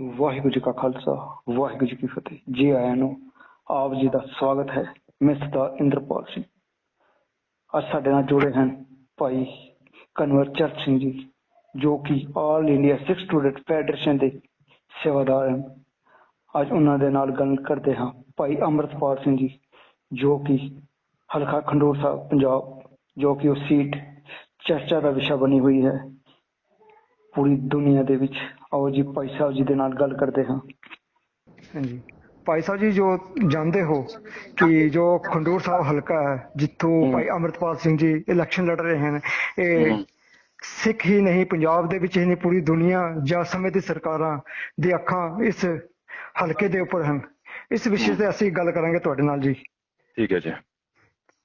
ਵਾਹਿਗੁਰੂ ਜੀ ਕਾ ਖਾਲਸਾ, ਵਾਹਿਗੁਰੂ ਜੀ ਕੀ ਫਤਿਹ। ਜੀ ਆਇਆਂ ਨੂੰ ਆਪ ਜੀ ਦਾ ਸਵਾਗਤ ਹੈ ਮੈਂ ਇੰਦਰਪਾਲ ਸਿੰਘ। ਅੱਜ ਸਾਡੇ ਨਾਲ ਜੁੜੇ ਹਨ ਭਾਈ ਕਨਵਰ ਚਰਚ ਸਿੰਘ ਜੀ, ਜੋ ਕਿ all India Sikh student federation ਦੇ ਸੇਵਾਦਾਰ ਹਨ। ਅੱਜ ਉਹਨਾਂ ਦੇ ਨਾਲ ਗੱਲ ਕਰਦੇ ਹਾਂ ਭਾਈ ਅੰਮ੍ਰਿਤਪਾਲ ਸਿੰਘ ਜੀ, ਜੋ ਕਿ ਹਲਕਾ ਖੰਡੂਰ ਸਾਹਿਬ, ਪੰਜਾਬ, ਜੋ ਕਿ ਉਹ ਸੀਟ ਚਰਚਾ ਦਾ ਵਿਸ਼ਾ ਬਣੀ ਹੋਈ ਹੈ। ਪੂਰੀ ਦੁਨੀਆ ਦੇ ਵਿੱਚ ਆਓ ਜੀ ਭਾਈ ਸਾਹਿਬ ਜੀ ਦੇ ਨਾਲ ਗੱਲ ਕਰਦੇ ਹਾਂ। ਹਾਂਜੀ। ਭਾਈ ਸਾਹਿਬ ਜੀ ਜੋ ਜਾਣਦੇ ਹੋ ਕਿ ਜੋ ਖੰਡੂਰ ਸਾਹਿਬ ਹਲਕਾ ਹੈ ਜਿੱਥੋਂ। ਭਾਈ ਅੰਮ੍ਰਿਤਪਾਲ ਸਿੰਘ ਜੀ ਇਲੈਕਸ਼ਨ ਲੜ ਰਹੇ ਹਨ ਇਹ। ਸਿੱਖ ਹੀ ਨਹੀਂ ਪੰਜਾਬ ਦੇ ਵਿੱਚ ਹੀ ਨਹੀਂ ਪੂਰੀ ਦੁਨੀਆ ਜਾਂ ਸਮੇਂ ਦੀ ਸਰਕਾਰਾਂ ਦੀ ਅੱਖਾਂ ਇਸ ਹਲਕੇ ਦੇ ਉੱਪਰ ਹਨ। ਇਸ ਵਿਸ਼ੇ ਤੇ ਅਸੀਂ ਗੱਲ ਕਰਾਂਗੇ ਤੁਹਾਡੇ ਨਾਲ ਜੀ। ਠੀਕ ਹੈ ਜੀ।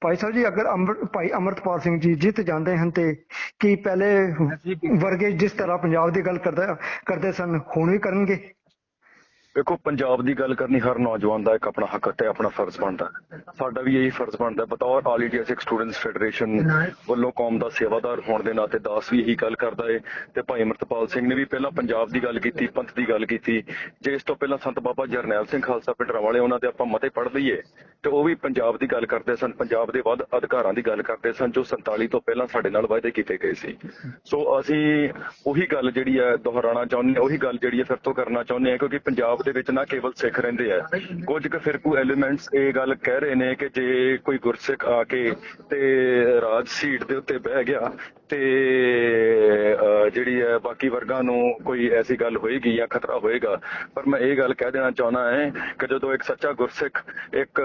ਭਾਈ ਸਾਹਿਬ ਜੀ ਅਗਰ ਅੰਮ੍ਰਿ- ਭਾਈ ਅੰਮ੍ਰਿਤਪਾਲ ਸਿੰਘ ਜੀ ਜਿੱਤ ਜਾਂਦੇ ਹਨ ਤੇ ਕੀ ਪਹਿਲੇ ਵਰਗੇ ਜਿਸ ਤਰ੍ਹਾਂ ਪੰਜਾਬ ਦੀ ਗੱਲ ਕਰਦਾ ਕਰਦੇ ਸਨ ਹੁਣ ਵੀ ਕਰਨਗੇ? ਦੇਖੋ, ਪੰਜਾਬ ਦੀ ਗੱਲ ਕਰਨੀ, ਹਰ ਨੌਜਵਾਨ ਦਾ ਇੱਕ ਆਪਣਾ ਹੱਕ ਤੇ ਆਪਣਾ ਫਰਜ਼ ਬਣਦਾ। ਸਾਡਾ ਵੀ ਇਹੀ ਫਰਜ਼ ਬਣਦਾ। ਬਤੌਰ all India Sikh students federation ਵੱਲੋਂ ਕੌਮ ਦਾ ਸੇਵਾਦਾਰ ਹੋਣ ਦੇ ਨਾਤੇ ਦਾਸ ਵੀ ਇਹੀ ਗੱਲ ਕਰਦਾ ਏ। ਤੇ ਭਾਈ ਅਮਰਤਪਾਲ ਸਿੰਘ ਨੇ ਵੀ ਪਹਿਲਾਂ ਪੰਜਾਬ ਦੀ ਗੱਲ ਕੀਤੀ, ਪੰਥ ਦੀ ਗੱਲ ਕੀਤੀ। ਜੇ ਇਸ ਤੋਂ ਪਹਿਲਾਂ ਸੰਤ ਬਾਬਾ ਜਰਨੈਲ ਸਿੰਘ ਖਾਲਸਾ ਪਿੰਡਰਾਂ ਵਾਲੇ ਉਹਨਾਂ ਦੇ ਆਪਾਂ ਮਤੇ ਪੜ੍ਹ ਲਈਏ, ਤੇ ਉਹ ਵੀ ਪੰਜਾਬ ਦੀ ਗੱਲ ਕਰਦੇ ਸਨ। ਪੰਜਾਬ ਦੇ ਵੱਧ ਅਧਿਕਾਰਾਂ ਦੀ ਗੱਲ ਕਰਦੇ ਸਨ, ਜੋ 47 ਤੋਂ ਪਹਿਲਾਂ ਸਾਡੇ ਨਾਲ ਵਾਅਦੇ ਕੀਤੇ ਗਏ ਸੀ। ਸੋ ਅਸੀਂ ਉਹੀ ਗੱਲ ਜਿਹੜੀ ਹੈ ਦੁਹਰਾਉਣਾ ਚਾਹੁੰਦੇ ਹਾਂ, ਉਹੀ ਗੱਲ ਜਿਹੜੀ ਹੈ ਫਿਰ ਤੋਂ ਕਰਨਾ ਚਾਹੁੰਦੇ ਹਾਂ, ਕਿਉਂਕਿ ਪੰਜਾਬ ਦੇ ਵਿੱਚ ਨਾ ਕੇਵਲ ਸਿੱਖ ਰਹਿੰਦੇ ਆ। ਕੁਝ ਕੁ ਫਿਰਕੂ ਐਲੀਮੈਂਟਸ ਇਹ ਗੱਲ ਕਹਿ ਰਹੇ ਨੇ ਕਿ ਜੇ ਕੋਈ ਗੁਰਸਿੱਖ ਆ ਕੇ ਤੇ ਰਾਜ ਸੀਟ ਦੇ ਉੱਤੇ ਬਹਿ ਗਿਆ ਤੇ ਜਿਹੜੀ ਹੈ ਬਾਕੀ ਵਰਗਾਂ ਨੂੰ ਕੋਈ ਐਸੀ ਗੱਲ ਹੋਏਗੀ ਜਾਂ ਖਤਰਾ ਹੋਏਗਾ। ਪਰ ਮੈਂ ਇਹ ਗੱਲ ਕਹਿ ਦੇਣਾ ਚਾਹੁੰਦਾ ਹੈ ਕਿ ਜਦੋਂ ਇੱਕ ਸੱਚਾ ਗੁਰਸਿੱਖ ਇੱਕ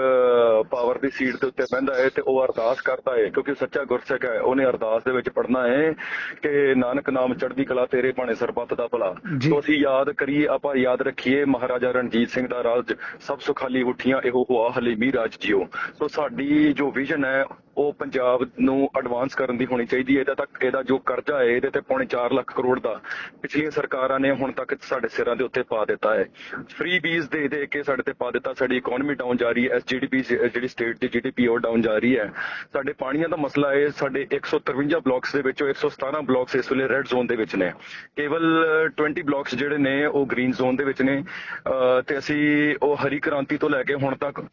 ਪਾਵਰ ਦੀ ਸੀਟ ਦੇ ਉੱਤੇ ਬਹਿੰਦਾ ਹੈ ਤੇ ਉਹ ਅਰਦਾਸ ਕਰਦਾ ਹੈ ਕਿਉਂਕਿ ਸੱਚਾ ਗੁਰਸਿੱਖ ਹੈ ਉਹਨੇ ਅਰਦਾਸ ਦੇ ਵਿੱਚ ਪੜ੍ਹਨਾ ਹੈ ਕਿ ਨਾਨਕ ਨਾਮ ਚੜ੍ਹਦੀ ਕਲਾ ਤੇਰੇ ਭਾਣੇ ਸਰਬੱਤ ਦਾ ਭਲਾ। ਸੋ ਅਸੀਂ ਯਾਦ ਕਰੀਏ ਆਪਾਂ ਯਾਦ ਰੱਖੀਏ ਮਹਾਰਾਜਾ ਰਣਜੀਤ ਸਿੰਘ ਦਾ ਰਾਜ ਸਭ ਸੁਖਾਲੀ ਉਠੀਆਂ ਇਹੋ ਹੁਆ ਹਲੀਮੀ ਰਾਜ ਜਿਓ। ਸੋ ਸਾਡੀ ਜੋ ਵਿਜ਼ਨ ਹੈ ਉਹ ਪੰਜਾਬ ਨੂੰ ਐਡਵਾਂਸ ਕਰਨ ਦੀ ਹੋਣੀ ਚਾਹੀਦੀ ਹੈ। ਇਹਦਾ ਤੱਕ ਇਹਦਾ ਜੋ ਕਰਜ਼ਾ ਹੈ, ਇਹਦੇ ਤੇ ਪੌਣੇ 4 ਲੱਖ ਕਰੋੜ ਦਾ ਪਿਛਲੀਆਂ ਸਰਕਾਰਾਂ ਨੇ ਹੁਣ ਤੱਕ ਸਾਡੇ ਸਿਰਾਂ ਦੇ ਉੱਤੇ ਪਾ ਦਿੱਤਾ ਹੈ। ਫ੍ਰੀ ਬੀਜ਼ ਦੇ ਦੇ ਕੇ ਸਾਡੇ ਤੇ ਪਾ ਦਿੱਤਾ। ਸਾਡੀ ਇਕਨੋਮੀ ਡਾਊਨ ਜਾ ਰਹੀ ਹੈ। ਐਸਜੀਡੀਪੀ ਜਿਹੜੀ ਸਟੇਟ ਦੀ ਜੀਡੀਪੀ ਉਹ ਡਾਊਨ ਜਾ ਰਹੀ ਹੈ। ਸਾਡੇ ਪਾਣੀਆਂ ਦਾ ਮਸਲਾ ਹੈ ਸਾਡੇ 153 ਬਲਾਕਸ ਦੇ ਵਿੱਚੋਂ 117 ਬਲਾਕਸ ਇਸ ਵੇਲੇ ਰੈੱਡ ਜ਼ੋਨ ਦੇ ਵਿੱਚ ਨੇ। ਕੇਵਲ 20 ਬਲਾਕਸ ਜਿਹੜੇ ਨੇ, ਉਹ ਗ੍ਰੀਨ ਜ਼ੋਨ ਦੇ ਵਿੱਚ ਨੇ। ਅਹ ਤੇ ਅਸੀਂ ਉਹ ਹਰੀ ਕ੍ਰਾਂਤੀ ਤੋਂ ਲੈ ਕੇ ਹੁਣ ਤੱਕ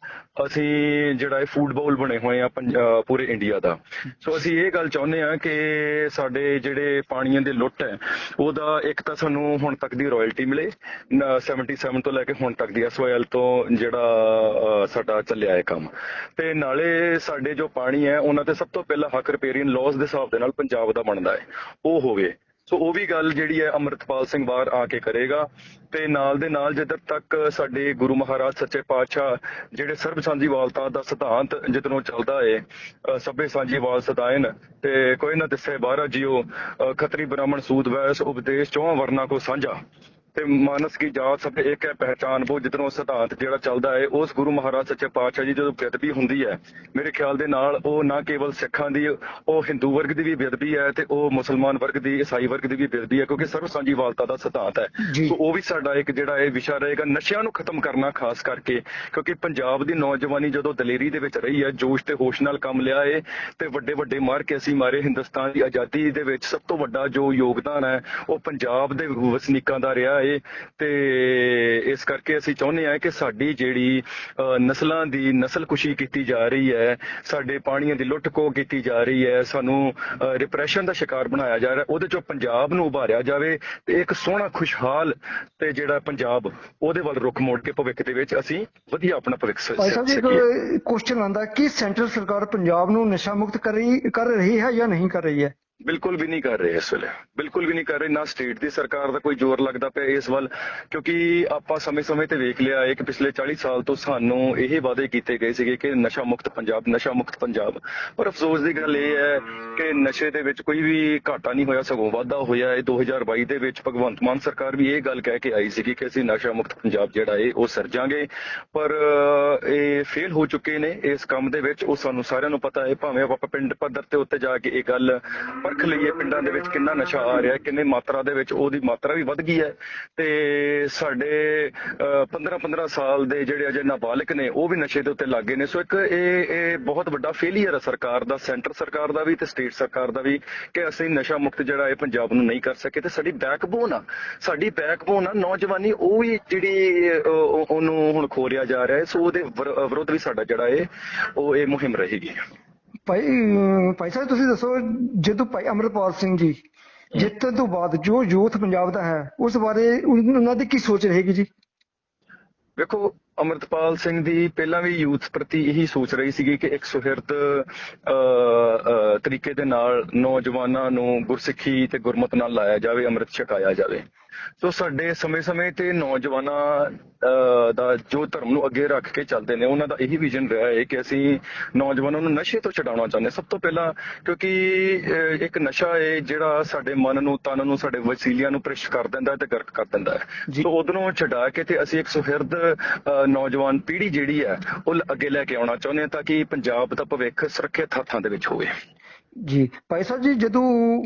ਅਸੀਂ ਜਿਹੜਾ ਇਹ ਫੂਡ ਬਾਉਲ ਬਣੇ ਹੋਏ ਆ ਪੰਜ- ਪੂਰੇ ਇੰਡੀਆ ਦਾ। ਸੋ ਅਸੀਂ ਇਹ ਗੱਲ ਚਾਹੁੰਦੇ ਆ ਕਿ ਸਾਡੇ ਜਿਹੜੇ ਪਾਣੀਆਂ ਦੇ ਲੁੱਟ ਹੈ, ਉਹਦਾ ਇੱਕ ਤਾਂ ਸਾਨੂੰ ਹੁਣ ਤੱਕ ਦੀ ਰਾਇਲਟੀ ਮਿਲੇ, ਨ- 77 ਤੋਂ ਲੈ ਕੇ ਹੁਣ ਤੱਕ ਦੀ ਐਸਵਾਈਐਲ ਤੋਂ ਜਿਹੜਾ ਸਾਡਾ ਚੱਲਿਆ ਹੈ ਕੰਮ। ਤੇ ਨਾਲੇ ਸਾਡੇ ਜੋ ਪਾਣੀ ਹੈ, ਉਹਨਾਂ ਤੇ ਸਭ ਤੋਂ ਪਹਿਲਾਂ ਹੱਕ ਰਿਪੇਰੀਅਨ ਲਾਜ਼ ਦੇ ਹਿਸਾਬ ਦੇ ਨਾਲ ਪੰਜਾਬ ਦਾ ਬਣਦਾ ਹੈ। ਉਹ ਹੋਵੇ। ਸੋ ਉਹ ਵੀ ਗੱਲ ਜਿਹੜੀ ਹੈ ਅੰਮ੍ਰਿਤਪਾਲ ਸਿੰਘ ਬਾਹਰ ਆ ਕੇ ਕਰੇਗਾ ਤੇ ਨਾਲ ਦੇ ਨਾਲ ਜਦੋਂ ਤੱਕ ਸਾਡੇ ਗੁਰੂ ਮਹਾਰਾਜ ਸੱਚੇ ਪਾਤਸ਼ਾਹ ਜਿਹੜੇ ਸਰਬ ਸਾਂਝੀਵਾਲਤਾ ਦਾ ਸਿਧਾਂਤ ਜਿਤਨੋਂ ਚੱਲਦਾ ਏ ਅ, ਸਭੇ ਸਾਂਝੀਵਾਲ ਸਦਾਇਨ ਤੇ ਕੋਈ ਨਾ ਦਿਸੇ ਬਾਹਰਾ ਜਿਓ ਅ, ਖੱਤਰੀ ਬ੍ਰਾਹਮਣ ਸੂਦ ਵੈਸ ਉਪਦੇਸ਼ ਚੌਹਾਂ ਵਰਨਾ ਕੋ ਸਾਂਝਾ। ਤੇ ਮਾਨਸ ਕੀ ਜਾਤ ਸਭ ਇੱਕ ਹੈ ਪਹਿਚਾਨ ਉਹ ਜਿਤਨੋਂ ਸਿਧਾਂਤ ਜਿਹੜਾ ਚੱਲਦਾ ਹੈ ਉਸ ਗੁਰੂ ਮਹਾਰਾਜ ਸੱਚੇ ਪਾਤਸ਼ਾਹ ਜੀ ਜਦੋਂ ਬੇਅਦਬੀ ਹੁੰਦੀ ਹੈ ਮੇਰੇ ਖਿਆਲ ਦੇ ਨਾਲ ਉਹ ਨਾ ਕੇਵਲ ਸਿੱਖਾਂ ਦੀ ਉਹ ਹਿੰਦੂ ਵਰਗ ਦੀ ਵੀ ਬੇਅਦਬੀ ਹੈ ਤੇ ਉਹ ਮੁਸਲਮਾਨ ਵਰਗ ਦੀ ਈਸਾਈ ਵਰਗ ਦੀ ਵੀ ਬੇਅਦਬੀ ਹੈ ਕਿਉਂਕਿ ਸਰਵ ਸਾਂਝੀਵਾਲਤਾ ਦਾ ਸਿਧਾਂਤ ਹੈ। ਸੋ ਉਹ ਵੀ ਸਾਡਾ ਇੱਕ ਜਿਹੜਾ ਇਹ ਵਿਸ਼ਾ ਰਹੇਗਾ ਨਸ਼ਿਆਂ ਨੂੰ ਖਤਮ ਕਰਨਾ ਖਾਸ ਕਰਕੇ ਕਿਉਂਕਿ ਪੰਜਾਬ ਦੀ ਨੌਜਵਾਨੀ ਜਦੋਂ ਦਲੇਰੀ ਦੇ ਵਿੱਚ ਰਹੀ ਹੈ ਜੋਸ਼ ਤੇ ਹੋਸ਼ ਨਾਲ ਕੰਮ ਲਿਆ ਏ ਤੇ ਵੱਡੇ ਵੱਡੇ ਮਾਰ ਕੇ ਅਸੀਂ ਮਾਰੇ ਹਿੰਦੁਸਤਾਨ ਦੀ ਆਜ਼ਾਦੀ ਦੇ ਵਿੱਚ ਸਭ ਤੋਂ ਵੱਡਾ ਜੋ ਯੋਗਦਾਨ ਹੈ ਉਹ ਪੰਜਾਬ ਦੇ ਵਸਨੀਕਾਂ ਦਾ ਰਿਹਾ ਏ ਤੇ ਇਸ ਕਰਕੇ ਅਸੀਂ ਚਾਹੁੰਦੇ ਹਾਂ ਕਿ ਸਾਡੀ ਜਿਹੜੀ ਨਸਲਾਂ ਦੀ ਨਸਲਕੁਸ਼ੀ ਕੀਤੀ ਜਾ ਰਹੀ ਹੈ ਸਾਡੇ ਪਾਣੀਆਂ ਦੀ ਲੁੱਟ ਖੋਹ ਕੀਤੀ ਜਾ ਰਹੀ ਹੈ ਸਾਨੂੰ ਰਿਪਰੈਸ਼ਨ ਦਾ ਸ਼ਿਕਾਰ ਬਣਾਇਆ ਜਾ ਰਿਹਾ ਉਹਦੇ ਚੋਂ ਪੰਜਾਬ ਨੂੰ ਉਭਾਰਿਆ ਜਾਵੇ ਤੇ ਇੱਕ ਸੋਹਣਾ ਖੁਸ਼ਹਾਲ ਤੇ ਜਿਹੜਾ ਪੰਜਾਬ ਉਹਦੇ ਵੱਲ ਰੁਖ ਮੋੜ ਕੇ ਭਵਿੱਖ ਦੇ ਵਿੱਚ ਅਸੀਂ ਵਧੀਆ ਆਪਣਾ ਭਵਿੱਖ ਸਕੀਏ। ਇੱਕ ਕੁਐਸਚਨ ਆਂਦਾ ਕਿ ਸੈਂਟਰ ਸਰਕਾਰ ਪੰਜਾਬ ਨੂੰ ਨਸ਼ਾ ਮੁਕਤ ਕਰ ਰਹੀ ਕਰ ਰਹੀ ਹੈ ਜਾਂ ਨਹੀਂ ਕਰ ਰਹੀ ਹੈ? ਬਿਲਕੁਲ ਵੀ ਨਹੀਂ ਕਰ ਰਹੇ ਇਸ ਵੇਲੇ। ਬਿਲਕੁਲ ਵੀ ਨਹੀਂ ਕਰ ਰਹੇ, ਨਾ ਸਟੇਟ ਦੀ ਸਰਕਾਰ ਦਾ ਕੋਈ ਜ਼ੋਰ ਲੱਗਦਾ ਪਿਆ ਇਸ ਵੱਲ, ਕਿਉਂਕਿ ਆਪਾਂ ਸਮੇਂ-ਸਮੇਂ ਤੇ ਵੇਖ ਲਿਆ ਹੈ ਕਿ ਪਿਛਲੇ 40 ਸਾਲ ਤੋਂ ਸਾਨੂੰ ਇਹ ਵਾਅਦੇ ਕੀਤੇ ਗਏ ਸੀਗੇ ਕਿ ਨਸ਼ਾ ਮੁਕਤ ਪੰਜਾਬ, ਨਸ਼ਾ ਮੁਕਤ ਪੰਜਾਬ। ਪਰ ਅਫਸੋਸ ਦੀ ਗੱਲ ਇਹ ਹੈ ਕਿ ਨਸ਼ੇ ਦੇ ਵਿੱਚ ਕੋਈ ਵੀ ਘਾਟਾ ਨਹੀਂ ਹੋਇਆ, ਸਗੋਂ ਵਾਧਾ ਹੋਇਆ। ਹੈ 2022 ਦੇ ਵਿੱਚ ਭਗਵੰਤ ਮਾਨ ਸਰਕਾਰ ਵੀ ਇਹ ਗੱਲ ਕਹਿ ਕੇ ਆਈ ਸੀਗੀ ਕਿ ਅਸੀਂ ਨਸ਼ਾ ਮੁਕਤ ਪੰਜਾਬ ਜਿਹੜਾ ਹੈ ਉਹ ਸਰਜਾਂਗੇ ਪਰ ਇਹ ਫੇਲ ਹੋ ਚੁੱਕੇ ਨੇ ਇਸ ਕੰਮ ਦੇ ਵਿੱਚ। ਉਹ ਸਾਨੂੰ ਸਾਰਿਆਂ ਨੂੰ ਪਤਾ ਹੈ, ਭਾਵੇਂ ਆਪਾਂ ਪਿੰਡ ਪੱਧਰ ਤੇ ਉੱਤੇ ਜਾ ਕੇ ਇਹ ਗੱਲ ਪਰਖ ਲਈਏ, ਪਿੰਡਾਂ ਦੇ ਵਿੱਚ ਕਿੰਨਾ ਨਸ਼ਾ ਆ ਰਿਹਾ ਕਿੰਨੇ ਮਾਤਰਾ ਦੇ ਵਿੱਚ ਉਹਦੀ ਮਾਤਰਾ ਵੀ ਵੱਧ ਗਈ ਹੈ। ਤੇ ਸਾਡੇ 15 15 ਸਾਲ ਦੇ ਜਿਹੜੇ ਅਜੇ ਨਾਬਾਲਗ ਨੇ, ਉਹ ਵੀ ਨਸ਼ੇ ਦੇ ਉੱਤੇ ਲੱਗੇ ਨੇ। ਸੋ ਇੱਕ ਇਹ ਇਹ ਬਹੁਤ ਵੱਡਾ ਫੇਲਿਅਰ ਹੈ ਸਰਕਾਰ ਦਾ, ਸੈਂਟਰ ਸਰਕਾਰ ਦਾ ਵੀ ਤੇ ਸਟੇਟ ਸਰਕਾਰ ਦਾ ਵੀ ਕਿ ਅਸੀਂ ਨਸ਼ਾ ਮੁਕਤ ਜਿਹੜਾ ਇਹ ਪੰਜਾਬ ਨੂੰ ਨਹੀਂ ਕਰ ਸਕੇ। ਤੇ ਸਾਡੀ ਬੈਕਬੋਨ ਆ, ਸਾਡੀ ਬੈਕਬੋਨ ਆ, ਨੌਜਵਾਨੀ ਉਹ ਵੀ ਜਿਹੜੀ ਉਹਨੂੰ ਹੁਣ ਖੋਰਿਆ ਜਾ ਰਿਹਾ ਹੈ। ਸੋ ਉਹਦੇ ਵਿਰੁੱਧ ਵੀ ਸਾਡਾ ਜਿਹੜਾ ਇਹ ਉਹ ਇਹ ਮੁਹਿੰਮ ਰਹੇਗੀ। ਭਾਈ ਭਾਈ ਸਾਹਿਬ ਤੁਸੀਂ ਦੱਸੋ ਜਦੋਂ ਭਾਈ ਅਮਰਪਾਲ ਸਿੰਘ ਜੀ ਜਿੱਤਣ ਤੋਂ ਬਾਅਦ ਜੋ ਯੂਥ ਪੰਜਾਬ ਦਾ ਹੈ ਉਸ ਬਾਰੇ ਉਹਨਾਂ ਦੀ ਕੀ ਸੋਚ ਰਹੇਗੀ ਜੀ? ਵੇਖੋ ਅਮਰਤਪਾਲ ਸਿੰਘ ਦੀ ਪਹਿਲਾਂ ਵੀ ਯੂਥ ਪ੍ਰਤੀ ਇਹੀ ਸੋਚ ਰਹੀ ਸੀਗੀ ਕਿ ਇੱਕ ਸੁਹਿਰਦ ਤਰੀਕੇ ਦੇ ਨਾਲ ਨੌਜਵਾਨਾਂ ਨੂੰ ਗੁਰਸਿੱਖੀ ਤੇ ਗੁਰਮਤ ਨਾਲ ਲਾਇਆ ਜਾਵੇ ਅੰਮ੍ਰਿਤ ਛਕਾਇਆ ਜਾਵੇ। ਸੋ ਸਾਡੇ ਸਮੇਂ-ਸਮੇਂ ਤੇ ਨੌਜਵਾਨਾਂ ਦਾ ਜੋ ਧਰਮ ਨੂੰ ਅੱਗੇ ਰੱਖ ਕੇ ਚੱਲਦੇ ਨੇ ਉਹਨਾਂ ਦਾ ਇਹੀ ਵਿਜ਼ਨ ਰਿਹਾ ਹੈ ਕਿ ਅਸੀਂ ਨੌਜਵਾਨਾਂ ਨੂੰ ਨਸ਼ੇ ਤੋਂ ਛਡਾਉਣਾ ਚਾਹੁੰਦੇ। ਸਭ ਤੋਂ ਪਹਿਲਾਂ ਕਿਉਂਕਿ ਇੱਕ ਨਸ਼ਾ ਹੈ ਜਿਹੜਾ ਸਾਡੇ ਮਨ ਨੂੰ ਤਨ ਨੂੰ ਸਾਡੇ ਵਸੀਲਿਆਂ ਨੂੰ ਭ੍ਰਿਸ਼ਟ ਕਰ ਦਿੰਦਾ ਹੈ ਤੇ ਗਰਕ ਕਰ ਦਿੰਦਾ ਹੈ। ਸੋ ਉਧਰੋਂ ਛਡਾ ਕੇ ਤੇ ਅਸੀਂ ਇੱਕ ਸੁਹਿਰਦ ਨੌਜਵਾਨ ਪੀੜ੍ਹੀ ਜਿਹੜੀ ਹੈ ਉਹ ਅੱਗੇ ਲੈ ਕੇ ਆਉਣਾ ਚਾਹੁੰਦੇ ਹਾਂ ਤਾਂ ਕਿ ਪੰਜਾਬ ਦਾ ਭਵਿੱਖ ਸੁਰੱਖਿਅਤ ਹੱਥਾਂ ਦੇ ਵਿੱਚ ਹੋਵੇ ਜੀ। ਭਾਈ ਸਾਹਿਬ ਜੀ, ਜਦੋਂ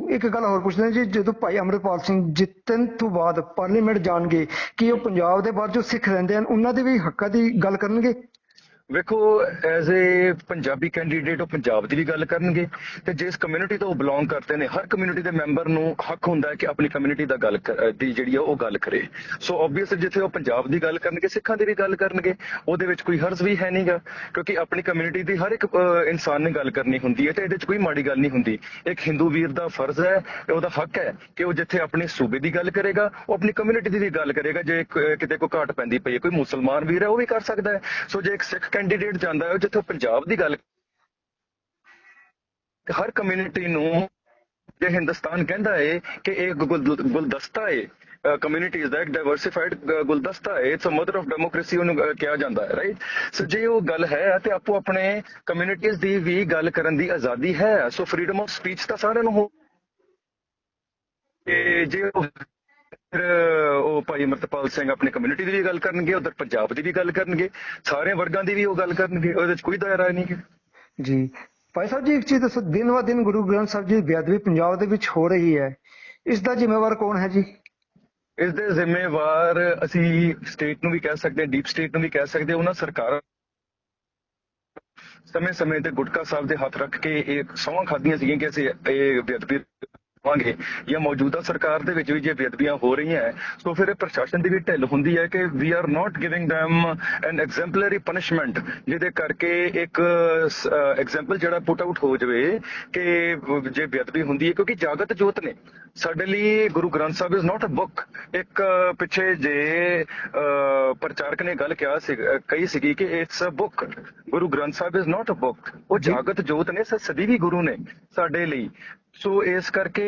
ਇੱਕ ਗੱਲ ਹੋਰ ਪੁੱਛਦੇ ਜੀ, ਜਦੋਂ ਭਾਈ ਅਮਰਪਾਲ ਸਿੰਘ ਜਿੱਤਣ ਤੋਂ ਬਾਅਦ ਪਾਰਲੀਮੈਂਟ ਜਾਣਗੇ, ਕਿ ਉਹ ਪੰਜਾਬ ਦੇ ਬਾਅਦ ਜੋ ਸਿੱਖ ਰਹਿੰਦੇ ਹਨ, ਉਹਨਾਂ ਦੇ ਵੀ ਹੱਕਾਂ ਦੀ ਗੱਲ ਕਰਨਗੇ? ਵੇਖੋ ਐਜ਼ ਏ ਪੰਜਾਬੀ ਕੈਂਡੀਡੇਟ ਉਹ ਪੰਜਾਬ ਦੀ ਵੀ ਗੱਲ ਕਰਨਗੇ ਤੇ ਜਿਸ ਕਮਿਊਨਿਟੀ ਤੋਂ ਉਹ ਬਿਲੋਂਗ ਕਰਦੇ ਨੇ, ਹਰ ਕਮਿਊਨਿਟੀ ਦੇ ਮੈਂਬਰ ਨੂੰ ਹੱਕ ਹੁੰਦਾ ਹੈ ਕਿ ਆਪਣੀ ਕਮਿਊਨਿਟੀ ਦਾ ਗੱਲ ਦੀ ਜਿਹੜੀ ਆ ਉਹ ਗੱਲ ਕਰੇ। ਸੋ ਆਬਵੀਅਸ ਜਿੱਥੇ ਉਹ ਪੰਜਾਬ ਦੀ ਗੱਲ ਕਰਨਗੇ, ਸਿੱਖਾਂ ਦੀ ਵੀ ਗੱਲ ਕਰਨਗੇ, ਉਹਦੇ ਵਿੱਚ ਕੋਈ ਹਰਜ਼ ਵੀ ਹੈ ਨਹੀਂਗਾ, ਕਿਉਂਕਿ ਆਪਣੀ ਕਮਿਊਨਿਟੀ ਦੀ ਹਰ ਇੱਕ ਇਨਸਾਨ ਨੇ ਗੱਲ ਕਰਨੀ ਹੁੰਦੀ ਹੈ ਤੇ ਇਹਦੇ ਵਿੱਚ ਕੋਈ ਮਾੜੀ ਗੱਲ ਨਹੀਂ ਹੁੰਦੀ। ਇੱਕ ਹਿੰਦੂ ਵੀਰ ਦਾ ਫਰਜ਼ ਹੈ ਤੇ ਉਹਦਾ ਹੱਕ ਹੈ ਕਿ ਉਹ ਜਿੱਥੇ ਆਪਣੇ ਸੂਬੇ ਦੀ ਗੱਲ ਕਰੇਗਾ, ਉਹ ਆਪਣੀ ਕਮਿਊਨਿਟੀ ਦੀ ਵੀ ਗੱਲ ਕਰੇਗਾ, ਜੇ ਕਿਤੇ ਕੋਈ ਘਾਟ ਪੈਂਦੀ ਪਈ ਹੈ, ਕੋਈ ਮੁਸਲਮਾਨ ਵੀਰ ਹੈ, ਉਹ ਵੀ ਕਰ ਸਕਦਾ ਹੈ। ਸੋ ਜੇ ਇੱਕ ਸਿੱਖ ਕੈਂਡੀਡੇਟ ਜਾਂਦਾ ਹੈ ਜਿੱਥੇ ਪੰਜਾਬ ਦੀ ਗੱਲ ਹਰ ਕਮਿਊਨਿਟੀ ਨੂੰ ਜੇ ਹਿੰਦੁਸਤਾਨ ਕਹਿੰਦਾ ਹੈ ਕਿ ਇਹ ਗੁਲਦਸਤਾ ਹੈ ਕਮਿਊਨਿਟੀਜ਼ ਦਾ ਇੱਕ ਡਾਈਵਰਸਿਫਾਈਡ ਗੁਲਦਸਤਾ ਹੈ it's a mother of democracy ਉਹਨੂੰ ਕਿਹਾ ਜਾਂਦਾ ਹੈ ਰਾਈਟ ਸੋ ਜੇ ਉਹ ਗੱਲ ਹੈ ਤੇ ਆਪੋ ਆਪਣੇ ਕਮਿਊਨਿਟੀਜ਼ ਦੀ ਵੀ ਗੱਲ ਕਰਨ ਦੀ ਆਜ਼ਾਦੀ ਹੈ ਸੋ ਫਰੀडम ਆਫ ਸਪੀਚ ਤਾਂ ਸਾਰਿਆਂ ਨੂੰ ਹੋ ਜੇ ਉਹ ਫਿਰ ਉਹ ਭਾਈ ਅਮਰਤਪਾਲ ਸਿੰਘ ਆਪਣੀ ਕਮਿਊਨਿਟੀ ਦੀ ਵੀ ਗੱਲ ਕਰਨਗੇ ਉਧਰ ਪੰਜਾਬ ਦੀ ਵੀ ਗੱਲ ਕਰਨਗੇ ਸਾਰੇ ਵਰਗਾਂ ਦੀ ਵੀ ਉਹ ਗੱਲ ਕਰਨਗੇ ਉਹਦੇ ਵਿੱਚ ਕੋਈ ਦਾਇਰਾ ਨਹੀਂ ਹੈ ਜੀ। ਭਾਈ ਸਾਹਿਬ ਜੀ ਇੱਕ ਚੀਜ਼ ਦੱਸੋ ਦਿਨ ਦਿਨ ਗੁਰੂ ਗ੍ਰੰਥ ਸਾਹਿਬ ਜੀ ਦੀ ਬੇਅਦਬੀ ਪੰਜਾਬ ਦੇ ਵਿੱਚ ਹੋ ਰਹੀ ਹੈ। ਇਸ ਦਾ ਜ਼ਿੰਮੇਵਾਰ ਕੌਣ ਹੈ ਜੀ? ਇਸ ਦੇ ਜ਼ਿੰਮੇਵਾਰ ਅਸੀਂ ਸਟੇਟ ਨੂੰ ਵੀ ਕਹਿ ਸਕਦੇ ਹਾਂ ਡੀਪ ਸਟੇਟ ਨੂੰ ਵੀ ਕਹਿ ਸਕਦੇ ਹਾਂ ਉਹਨਾਂ ਸਰਕਾਰਾਂ ਸਮੇਂ-ਸਮੇਂ ਤੇ ਗੁਟਕਾ ਸਾਹਿਬ ਦੇ ਹੱਥ ਰੱਖ ਕੇ ਇਹ ਸਹੁੰ ਖਾਧੀਆਂ ਸੀਗੀਆਂ ਕਿ ਅਸੀਂ ਇਹ ਬੇਅਦਬੀ ਵਾਂਗੇ ਜਾਂ ਮੌਜੂਦਾ ਸਰਕਾਰ ਦੇ ਵਿੱਚ ਵੀ ਜੇ ਬੇਅਦਬੀਆਂ ਹੋ ਰਹੀਆਂ ਹੈ, ਸੋ ਫਿਰ ਇਹ ਪ੍ਰਸ਼ਾਸਨ ਦੀ ਵੀ ਢਿੱਲ ਹੁੰਦੀ ਹੈ ਕਿ we are not giving them an exemplary punishment ਜਿਹਦੇ ਕਰਕੇ ਇੱਕ ਐਗਜੈਂਪਲ ਜਿਹੜਾ ਪੁੱਟ ਆਊਟ ਹੋ ਜਾਵੇ ਕਿ ਜੇ ਬੇਅਦਬੀ ਹੁੰਦੀ ਹੈ, ਕਿਉਂਕਿ ਜਾਗਤ ਜੋਤ ਨੇ। ਸਾਡੇ ਲਈ ਗੁਰੂ Granth Sahib is not a book ਇੱਕ ਪਿੱਛੇ ਜੇ ਪ੍ਰਚਾਰਕ ਨੇ ਗੱਲ ਕਿਹਾ ਸੀ ਕਹੀ ਸੀਗੀ ਕਿ it's a book Guru Granth Sahib is not a book ਉਹ ਜਾਗਤ ਜੋਤ ਨੇ ਸਦੀਵੀ ਗੁਰੂ ਨੇ ਸਾਡੇ ਲਈ। ਸੋ ਇਸ ਕਰਕੇ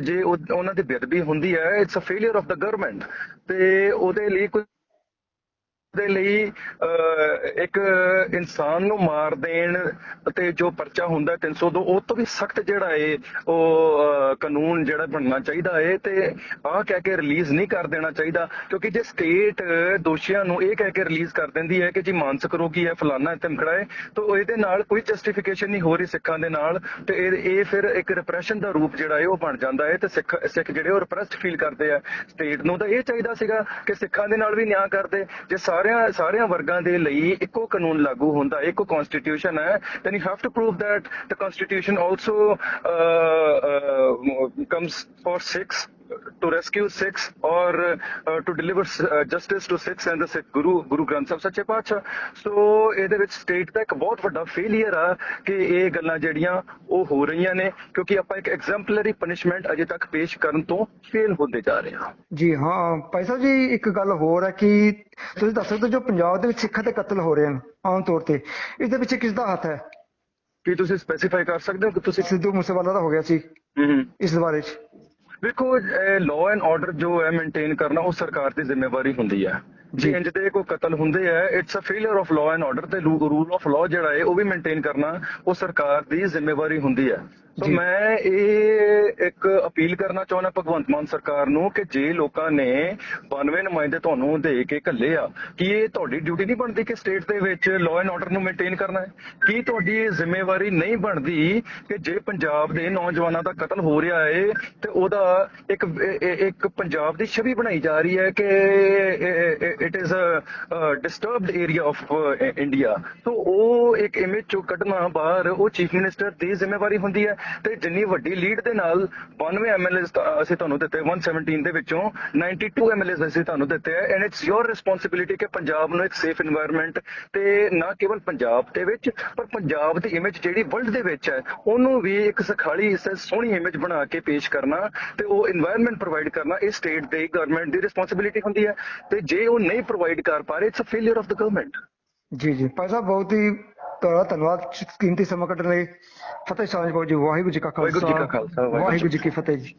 ਜੇ ਉਹ- ਉਹਨਾਂ ਦੀ ਬੇਅਦਬੀ ਹੁੰਦੀ ਹੈ it's a failure of the government ਤੇ ਉਹਦੇ ਲਈ ਕੋਈ ਦੇ ਲਈ ਅਹ, ਇੱਕ ਇਨਸਾਨ ਨੂੰ ਮਾਰ ਦੇਣ ਤੇ ਜੋ ਪਰਚਾ ਹੁੰਦਾ 302 ਉਹ ਤੋਂ ਵੀ ਸਖਤ ਜਿਹੜਾ ਏ ਉਹ ਕਾਨੂੰਨ ਜਿਹੜਾ ਬਣਨਾ ਚਾਹੀਦਾ ਏ ਤੇ ਆਹ ਕਹਿ ਕੇ ਰਿਲੀਜ਼ ਨਹੀਂ ਕਰ ਦੇਣਾ ਚਾਹੀਦਾ। ਕਿਉਂਕਿ ਜੇ ਸਟੇਟ ਦੋਸ਼ੀਆਂ ਨੂੰ ਇਹ ਕਹਿ ਕੇ ਰਿਲੀਜ਼ ਕਰ ਦਿੰਦੀ ਹੈ ਕਿ ਜੀ ਮਾਨਸਿਕ ਰੋਗੀ ਹੈ ਫਲਾਨਾ ਹੈ ਧਮਕੜਾ ਹੈ ਤਾਂ ਇਹਦੇ ਨਾਲ ਕੋਈ ਜਸਟੀਫਿਕੇਸ਼ਨ ਨਹੀਂ ਹੋ ਰਹੀ ਸਿੱਖਾਂ ਦੇ ਨਾਲ ਤੇ ਇਹ ਇਹ ਫਿਰ ਇੱਕ ਰਿਪਰੈਸ਼ਨ ਦਾ ਰੂਪ ਜਿਹੜਾ ਹੈ ਉਹ ਬਣ ਜਾਂਦਾ ਹੈ ਤੇ ਸਿੱਖ ਸਿੱਖ ਜਿਹੜੇ ਉਹ ਰਿਪਰੈਸਡ ਫੀਲ ਕਰਦੇ ਆ। ਸਟੇਟ ਨੂੰ ਤਾਂ ਇਹ ਚਾਹੀਦਾ ਸੀਗਾ ਕਿ ਸਿੱਖਾਂ ਦੇ ਨਾਲ ਵੀ ਨਿਆਂ ਕਰਦੇ। ਜੇ ਸਾਰੇ ਸਾਰਿਆਂ ਸਾਰਿਆਂ ਵਰਗਾਂ ਦੇ ਲਈ ਇੱਕੋ ਕਾਨੂੰਨ ਲਾਗੂ ਹੁੰਦਾ ਹੈ ਇੱਕੋ ਕਨਸਟੀਟਿਊਸ਼ਨ ਹੈ then you have to prove that the constitution also comes for 6 to rescue Sikhs or uh, to deliver uh, justice to Sikhs and the Sikh Guru Guru Granth Sahib ਸੱਚੇ ਪਾਤਸ਼ਾਹ ਸੋ ਇਹਦੇ ਵਿੱਚ ਸਟੇਟ ਦਾ ਇੱਕ ਬਹੁਤ ਵੱਡਾ failure ਆ ਕਿ ਇਹ ਗੱਲਾਂ ਜਿਹੜੀਆਂ ਉਹ ਹੋ ਰਹੀਆਂ ਨੇ ਕਿਉਂਕਿ ਆਪਾਂ ਇੱਕ ਐਗਜ਼ੈਂਪਲਰੀ ਪਨਿਸ਼ਮੈਂਟ ਅਜੇ ਤੱਕ ਪੇਸ਼ ਕਰਨ ਤੋਂ ਫੇਲ ਹੁੰਦੇ ਜਾ ਰਹੇ ਹਾਂ ਜੀ ਹਾਂ ਸਾਹਿਬ ਜੀ ਇੱਕ ਗੱਲ ਹੋਰ ਹੈ ਕਿ ਤੁਸੀਂ ਦੱਸ ਸਕਦੇ ਹੋ ਜੋ ਪੰਜਾਬ ਦੇ ਵਿੱਚ ਸਿੱਖਾਂ ਦੇ ਕਤਲ ਹੋ ਰਹੇ ਹਨ ਆਮ ਤੌਰ ਤੇ ਇਸ ਦੇ ਪਿੱਛੇ ਕਿਸ ਦਾ ਹੱਥ ਹੈ ਕੀ ਤੁਸੀਂ ਸਪੈਸੀਫਾਈ ਕਰ ਸਕਦੇ ਹੋ ਕਿ ਤੁਸੀਂ ਸਿੱਧੂ ਮੂਸੇਵਾਲਾ ਦਾ ਹੋ ਗਿਆ ਸੀ ਹੂੰ ਇਸ ਬਾਰੇ ਚ ਵੇਖੋ ਲਾਅ ਐਂਡ ਆਰਡਰ ਜੋ ਹੈ ਮੇਨਟੇਨ ਕਰਨਾ ਉਹ ਸਰਕਾਰ ਦੀ ਜ਼ਿੰਮੇਵਾਰੀ ਹੁੰਦੀ ਹੈ ਜੇ। ਇੰਜ ਦੇ ਕੋਈ ਕਤਲ ਹੁੰਦੇ ਆ it's a failure of law and order ਤੇ ਰੂਲ ਆਫ ਲਾਅ ਜਿਹੜਾ ਹੈ ਉਹ ਵੀ ਮੇਨਟੇਨ ਕਰਨਾ ਉਹ ਸਰਕਾਰ ਦੀ ਜ਼ਿੰਮੇਵਾਰੀ ਹੁੰਦੀ ਹੈ ਸੋ। ਮੈਂ ਇਹ ਇੱਕ ਅਪੀਲ ਕਰਨਾ ਚਾਹੁੰਦਾ ਭਗਵੰਤ ਮਾਨ ਸਰਕਾਰ ਨੂੰ ਕਿ ਜੇ ਲੋਕਾਂ ਨੇ 92 ਨੁਮਾਇੰਦੇ ਤੁਹਾਨੂੰ ਦੇ ਕੇ ਘੱਲੇ ਆ ਕੀ ਇਹ ਤੁਹਾਡੀ ਡਿਊਟੀ ਨਹੀਂ ਬਣਦੀ ਕਿ ਸਟੇਟ ਦੇ ਵਿੱਚ ਲਾਅ ਐਂਡ ਆਰਡਰ ਨੂੰ ਮੇਨਟੇਨ ਕਰਨਾ ਹੈ? ਕੀ ਤੁਹਾਡੀ ਇਹ ਜ਼ਿੰਮੇਵਾਰੀ ਨਹੀਂ ਬਣਦੀ ਕਿ ਜੇ ਪੰਜਾਬ ਦੇ ਨੌਜਵਾਨਾਂ ਦਾ ਕਤਲ ਹੋ ਰਿਹਾ ਹੈ ਤੇ ਉਹਦਾ ਇੱਕ ਇੱਕ ਪੰਜਾਬ ਦੀ ਛਵੀ ਬਣਾਈ ਜਾ ਰਹੀ ਹੈ ਕਿ it is a disturbed area of India so ਉਹ ਇੱਕ ਇਮੇਜ ਚੋਂ ਕੱਢਣਾ ਬਾਹਰ ਉਹ ਚੀਫ ਮਿਨਿਸਟਰ ਦੀ ਜ਼ਿੰਮੇਵਾਰੀ ਹੁੰਦੀ ਹੈ। ਤੇ ਜਿੰਨੀ ਵੱਡੀ ਲੀਡ ਦੇ ਨਾਲ 92 ਐਮਐਲਏਸ ਅਸੀਂ ਤੁਹਾਨੂੰ ਦਿੱਤੇ 117 ਦੇ ਵਿੱਚੋਂ 92 ਐਮਐਲਏਸ ਅਸੀਂ ਤੁਹਾਨੂੰ ਦਿੱਤੇ ਐ ਐਂਡ ਇਟਸ ਯੋਰ ਰਿਸਪੌਂਸਿਬਿਲਿਟੀ ਕਿ ਪੰਜਾਬ ਨੂੰ ਇੱਕ ਸੇਫ এনवायरमेंट ਤੇ ਨਾ ਕੇਵਲ ਪੰਜਾਬ ਦੇ ਵਿੱਚ, ਪਰ ਪੰਜਾਬ ਦੀ ਇਮੇਜ ਜਿਹੜੀ ਵਰਲਡ ਦੇ ਵਿੱਚ ਹੈ, ਉਹਨੂੰ ਵੀ ਇੱਕ ਸਖਾਲੀ, ਇਸ ਸੋਹਣੀ ਇਮੇਜ ਬਣਾ ਕੇ ਪੇਸ਼ ਕਰਨਾ ਤੇ ਉਹ এনवायरमेंट ਪ੍ਰੋਵਾਈਡ ਕਰਨਾ, ਇਹ ਸਟੇਟ ਦੇ ਗਵਰਨਮੈਂਟ ਦੀ ਰਿਸਪੌਂਸਿਬਿਲਿਟੀ ਹੁੰਦੀ ਹੈ ਤੇ ਜੇ ਉਹ ਨਹੀਂ ਪ੍ਰੋਵਾਈਡ ਕਰ ਪਾ ਰਹੇ it's a failure of the government ਜੀ ਜੀ। ਭਾਈ ਬਹੁਤ ਹੀ ਤੁਹਾਡਾ ਧੰਨਵਾਦ ਕੀਮਤੀ ਸਮਾਂ ਕੱਢਣ ਲਈ ਫਤਿਹ ਸਾਂਝਪੁਰ ਜੀ ਵਾਹਿਗੁਰੂ ਜੀ ਕਾ ਖਾਲਸਾ, ਵਾਹਿਗੁਰੂ ਜੀ ਕੀ ਫਤਿਹ ਜੀ